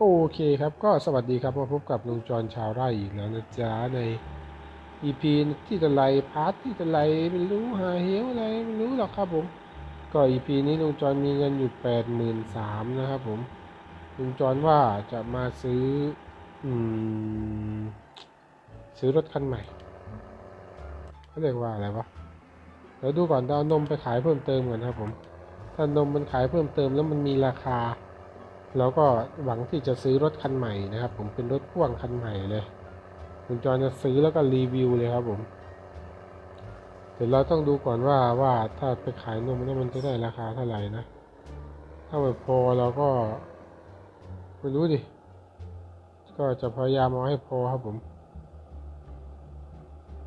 โอเคครับก็สวัสดีครับมาพบกับลุงจรชาวไร่อีกแล้วนะจ๊ะใน EP ที่ตะไลพาร์ทที่ตะไลไม่รู้หาเหวอะไรไม่รู้หรอกครับผม ก็ EP นี้ลุงจรมีเงินอยู่แปดหมื่นสามนะครับผมลุงจรว่าจะมาซื้ออืมซื้อรถคันใหม่เขาเรียกว่าอะไรวะเดี๋ยวดูก่อนเอานมไปขายเพิ่มเติมก่อนครับผม ถ้านมมันขายเพิ่มเติมแล้วมันมีราคา เราก็หวังที่จะซื้อรถคันใหม่นะครับ ผมเป็นรถพ่วงคันใหม่เลยคุณจรจะซื้อแล้วก็รีวิวเลยครับผมเดี๋ยวเราต้องดูก่อนว่าว่าถ้าไปขายนมแล้วมันจะได้ราคาเท่าไหร่นะ ถ้าไม่พอเราก็ไม่รู้ดิก็จะพยายามเอาให้พอครับผม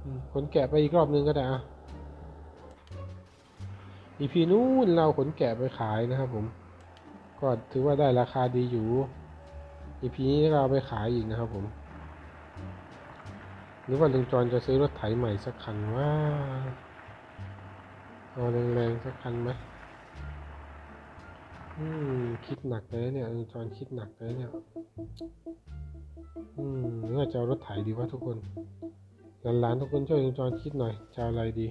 อืมขนแกะไปอีกรอบนึงก็ได้อะอีพีนู้นเราขนแกะไปขายนะครับผม ก็ถือว่าได้ราคาดีอยู่ EP นี้ก็เอาไปขายอีกนะครับผมหรือว่าลุงจรจะซื้อรถไถใหม่สักคันว่าเอาแรงๆสักคันไหมอืมคิดหนักเลยเนี่ยลุงจรคิดหนักเลยเนี่ย อืมหรือว่าจะเอารถไถดีวะทุกคนหลานๆทุกคนช่วยลุงจรคิดหน่อยจะเอาอะไรดี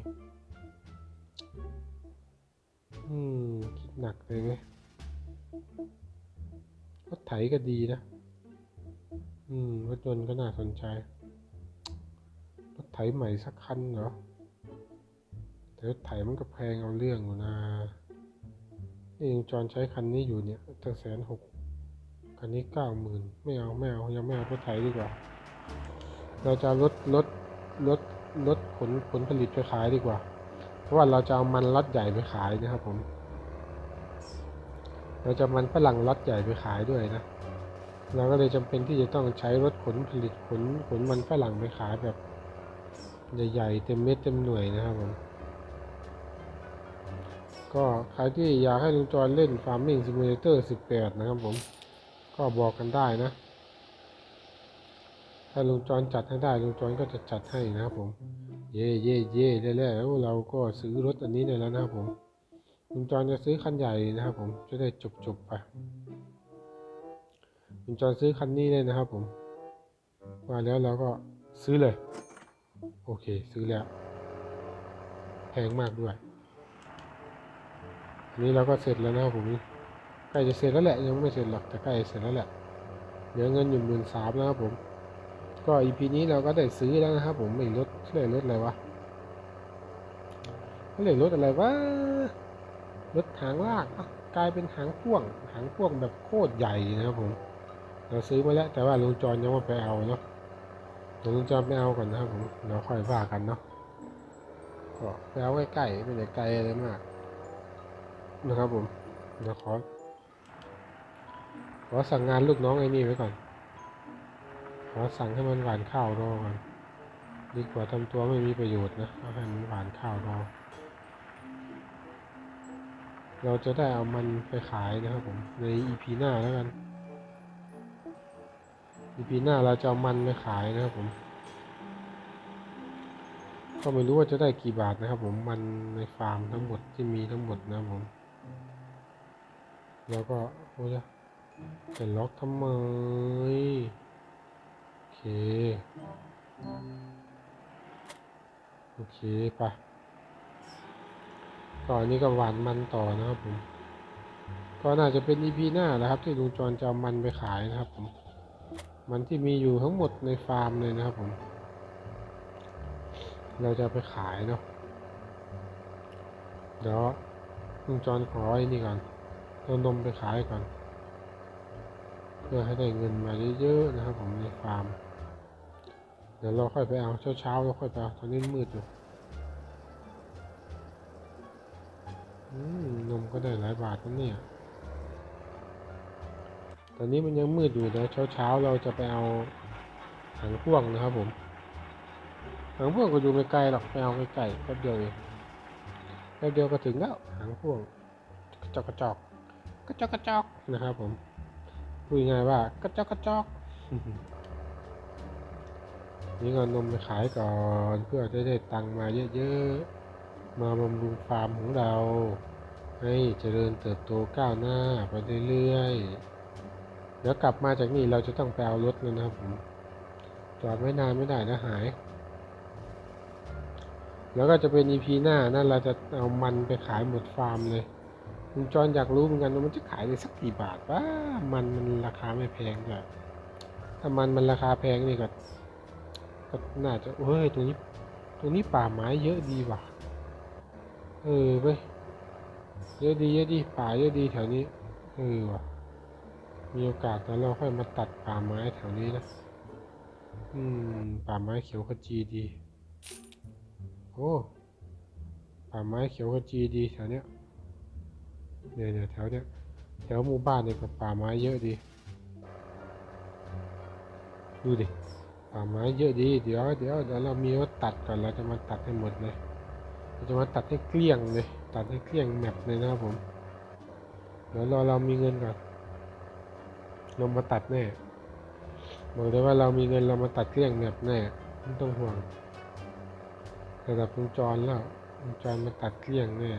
อืมคิดหนักเลยไหม รถไถก็ดีนะ อืม รถยนต์ก็น่าสนใจ รถไถใหม่สักคันเหรอ แต่รถไถมันก็แพงเอาเรื่องอยู่นะนี่ยังจอนใช้คันนี้อยู่เนี่ยตั้งแสนหกคันนี้เก้าหมื่นไม่เอาไม่เอายังไม่เอารถไถดีกว่า เราจะเอารถรถรถรถขนผลผลิตไปขายดีกว่า เพราะว่าเราจะเอามันล็อตใหญ่ไปขายนะครับผม เราจะมันฝรั่งล็อตใหญ่ไปขายด้วยนะ เราก็เลยจำเป็นที่จะต้องใช้รถขนผลิตขนขนมันฝรั่งไปขายแบบใหญ่ๆเต็มเม็ดเต็มหน่วยนะครับผมก็ใครที่อยากให้ลุงจรเล่น Farming Simulator 18 นะครับผม ก็บอกกันได้นะ ถ้าลุงจรจัดให้ได้ลุงจรก็จะจัดให้นะครับผม เย่เย่เย่ได้แล้วเราก็ซื้อรถอันนี้ได้แล้วนะครับผม ลุงจรจะซื้อคันใหญ่นะครับ ผมจะได้จบๆไปลุงจรซื้อคันนี้เลยนะครับ ผมว่าแล้วเราก็ซื้อเลย โอเค ซื้อแล้วแพงมากด้วยอันนี้เราก็เสร็จแล้วนะครับผมใกล้จะเสร็จแล้วแหละยังไม่เสร็จหรอกแต่ใกล้เสร็จแล้วแหละเหลือเงินอยู่หมื่นสามนะครับผมก็อีพีนี้เราก็ได้ซื้อแล้วนะครับผมไม่ลดเรียกรถอะไรวะเขาเรียกรถอะไรวะ รถหางลากกลายเป็นหางพ่วง หางพ่วงแบบโคตรใหญ่นะครับผม เราซื้อมาแล้วแต่ว่าลุงจรยังไม่ไปเอาเนาะเดี๋ยวลุงจรไปเอาก่อนนะครับผมเราค่อยว่ากันเนาะก็ไปเอาใกล้ๆไม่ได้ไกลอะไรมากนะครับผมเดี๋ยวขอขอสั่งงานลูกน้องไอ้นี่ไว้ก่อน ขอสั่งให้มันหวานข้าวรอก่อน ดีกว่าทำตัวไม่มีประโยชน์นะเอาให้มันหวานข้าวรอ เราจะได้เอามันไปขายนะครับผม ใน EP หน้าแล้วกัน EP หน้าเราจะเอามันไปขายนะครับผม ก็ไม่รู้ว่าจะได้กี่บาทนะครับผมมันในฟาร์มทั้งหมดที่มีทั้งหมดนะครับผม แล้วก็โอ้ยจะล็อกทำไมโอเค โอเคไปะ ก็อันนี้ก็หวานมันต่อนะครับผมก็น่าจะเป็น EP หน้านะครับ ที่ลุงจรจะเอามันไปขายนะครับผมมันที่มีอยู่ทั้งหมดในฟาร์มเลยนะครับผม เราจะไปขายเนาะเดี๋ยวลุงจรขอไอ้นี่ก่อนเอานมไปขายก่อน เพื่อให้ได้เงินมาเยอะๆนะครับผมในฟาร์ม เดี๋ยวเราค่อยไปเอาเช้าๆเราค่อยไปเอาตอนนี้มืดอยู่ นมก็ได้หลายบาทนะเนี่ย ตอนนี้มันยังมืดอยู่เดี๋ยวเช้าๆเราจะไปเอาหางพ่วงนะครับผม หางพ่วงก็อยู่ไม่ไกลหรอกไปเอาใกล้ๆแป๊บเดียวเองแป๊บเดียวก็ถึงแล้วหางพ่วงกระจอกกระจอกกระจอกกระจอกนะครับผมพูดง่ายว่ากระจอกกระจอกนี่ก็นมไปขายก่อนเพื่อจะได้ตังมาเยอะๆ มาบำรุงฟาร์มของเรา ให้เจริญเติบโตก้าวหน้าไปเรื่อยๆเดี๋ยวกลับมาจากนี่เราจะต้องไปเอารถแล้วนะครับผมจอดไว้นานไม่ได้นะหาย แล้วก็จะเป็น EP หน้านั่นเราจะเอามันไปขายหมดฟาร์มเลยลุงจอนอยากรู้เหมือนกันว่ามันจะขายได้สักกี่บาทว่ามันมันราคาไม่แพงด้วยถ้ามันมันราคาแพงนี่ก็ก็น่าจะเฮ้ยตรงนี้ตรงนี้ป่าไม้เยอะดีว่ะ เออเว้ยเยอะดีเยอะดีป่าเยอะดีแถวนี้ เออว่ะ มีโอกาสแล้วเราค่อยมาตัดป่าไม้แถวนี้นะ อืม ป่าไม้เขียวขจีดี โอ้ ป่าไม้เขียวขจีดีแถวเนี้ยเนี่ยเนี่ยแถวเนี้ยแถวหมู่บ้านเนี่ยก็ป่าไม้เยอะดี ดูดิ ป่าไม้เยอะดี เดี๋ยวเดี๋ยวเดี๋ยวเรามีรถตัดก่อนเราจะมาตัดให้หมดเลย จะมาตัดให้เกลี้ยงเลย ตัดให้เกลี้ยงแมปเลยนะครับผม เดี๋ยวรอเรามีเงินก่อนเรามาตัดแน่ บอกเลยว่าเรามีเงินเรามาตัดเครื่องแมปแน่ไม่ต้องห่วงระดับวงจรแล้ววงจรมาตัดเครื่องแน่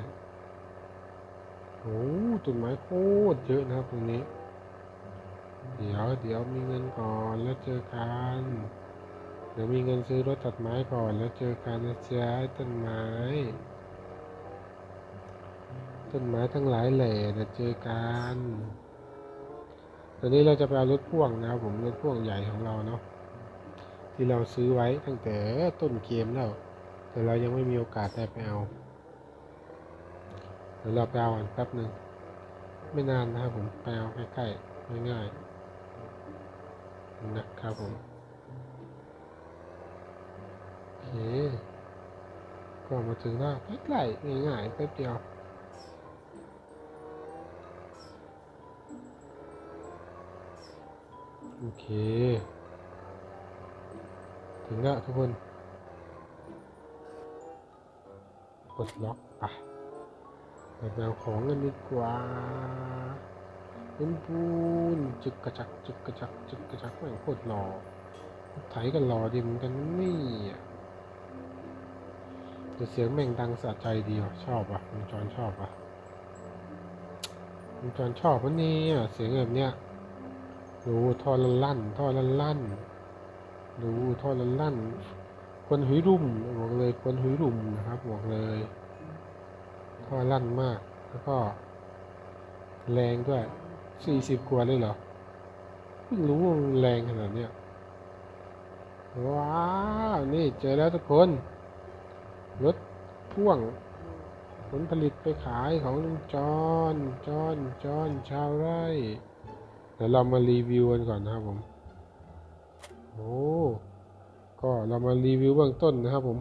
โอ้ต้นไม้โคตรเยอะนะครับตรงนี้ เดี๋ยวเดี๋ยวมีเงินก่อนแล้วเจอกัน ดี๋ยวมีเงินซื้อรถตัดไม้ก่อนแล้วเจอกันนะจ๊ะต้นไม้ ต้นไม้ทั้งหลายแหล่เดี๋ยวเจอกันตอนนี้เราจะไปเอารถพ่วงนะครับผมรถพ่วงใหญ่ของเราเนาะที่เราซื้อไว้ตั้งแต่ต้นเกมแล้ว แต่เรายังไม่มีโอกาสได้ไปเอาเดี๋ยวเราไปเอากันแป๊บหนึ่งไม่นานนะครับผมไปเอาใกล้ๆง่ายๆนะครับผม เคก็มาถึงแล้วใกล้ๆง่ายๆแป๊บเดียวโอเค ถึงแล้วทุกคน กดล็อกอะเราไปเอาของกันดีกว่าเปูนปูนจึกกระจักจึกกระจักจึกกระจักแม่งโคตรหล่อไถกันหล่อดีเหมือนกันนี่อะ แต่เสียงแม่งดังสะใจดีว่ะชอบว่ะคุณจอนชอบว่ะคุณจอนชอบวันนี้อะเสียงแบบเนี้ยดูทอลันลั่นทอลันลั่นดูทอลันลั่น คนหุยรุ่มบอกเลยคนหุยรุ่มนะครับบอกเลยทอลั่นมากแล้วก็ แรงด้วยสี่สิบกว่าเลยเหรอเพิ่งรู้ว่าแรงขนาดเนี้ยว้าวนี่เจอแล้วทุกคน รถพ่วง ผลผลิตไปขายของลุงจอนจอนจอนชาวไร่เดี๋ยวเรามารีวิวกันก่อนนะครับผมโอ้ก็เรามารีวิวเบื้องต้นนะครับผม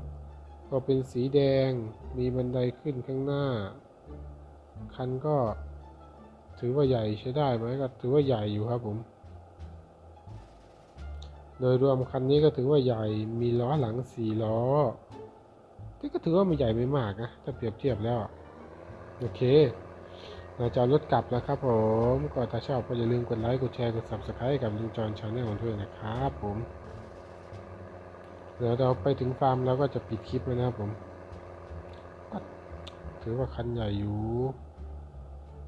ก็เป็นสีแดงมีบันไดขึ้นข้างหน้า คันก็ถือว่าใหญ่ใช้ได้ไหมก็ถือว่าใหญ่อยู่ครับผม โดยรวมคันนี้ก็ถือว่าใหญ่มีล้อหลังสี่ล้อ ที่ก็ถือว่าไม่ใหญ่ไม่มากนะถ้าเปรียบเทียบแล้ว โอเคเราจะรถกลับแล้วครับผม ก็ถ้าชอบก็อย่าลืมกดไลค์ กดแชร์ กด subscribe กับลุงจอนชาแนลด้วยนะครับผม เดี๋ยวเราไปถึงฟาร์มเราก็จะปิดคลิปแล้วนะครับผม ถือว่าคันใหญ่อยู่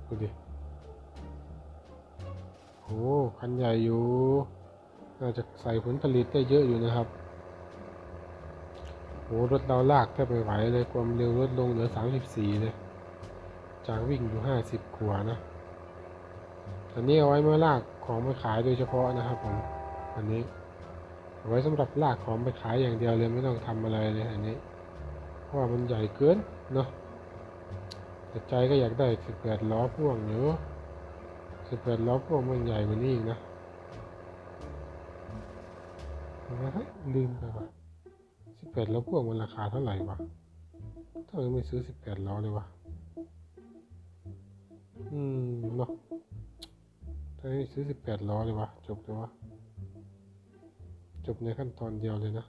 ดูดิโอ้คันใหญ่อยู่น่าจะใส่ผลผลิตได้เยอะอยู่นะครับ โอ้รถเราลากแทบไม่ไหวเลยความเร็วลดลงเหลือ 34 เลย จากวิ่งอยู่ 50 กว่านะ อันนี้เอาไว้มาลากของไปขายโดยเฉพาะนะครับผม อันนี้เอาไว้สำหรับลากของไปขายอย่างเดียวเลยไม่ต้องทำอะไรเลยอันนี้ เพราะว่ามันใหญ่เกินเนาะแต่ใจก็อยากได้18ล้อพ่วงอยู่18ล้อพ่วงมันใหญ่กว่านี้อีกนะเฮ้ยลืมไปว่ะ 18ล้อพ่วงมันราคาเท่าไหร่วะทำไมไม่ซื้อ18ล้อเลยวะ อืมเนาะถ้าให้ซื้อสิบแปดล้อเลยวะ จบเลยวะ จบในขั้นตอนเดียวเลยนะ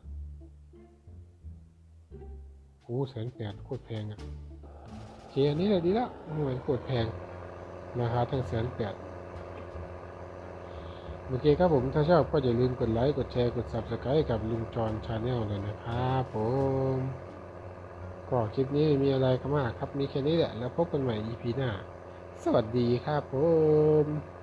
โอ้แสนแปดโคตรแพงอะ่ะเคอันนี้เลยดีละหน่วยโคตรแพงราคาตั้งแสนแปด โอเคครับผมถ้าชอบก็อย่าลืมกดไลค์ กดแชร์ กด subscribe กับลุงจอนชาแนลเลยนะครับผมก็คลิปนี้ม่มีอะไรก็มากครับ มีแค่นี้แหละ แล้วพบกันใหม่ EP หน้า สวัสดีครับผม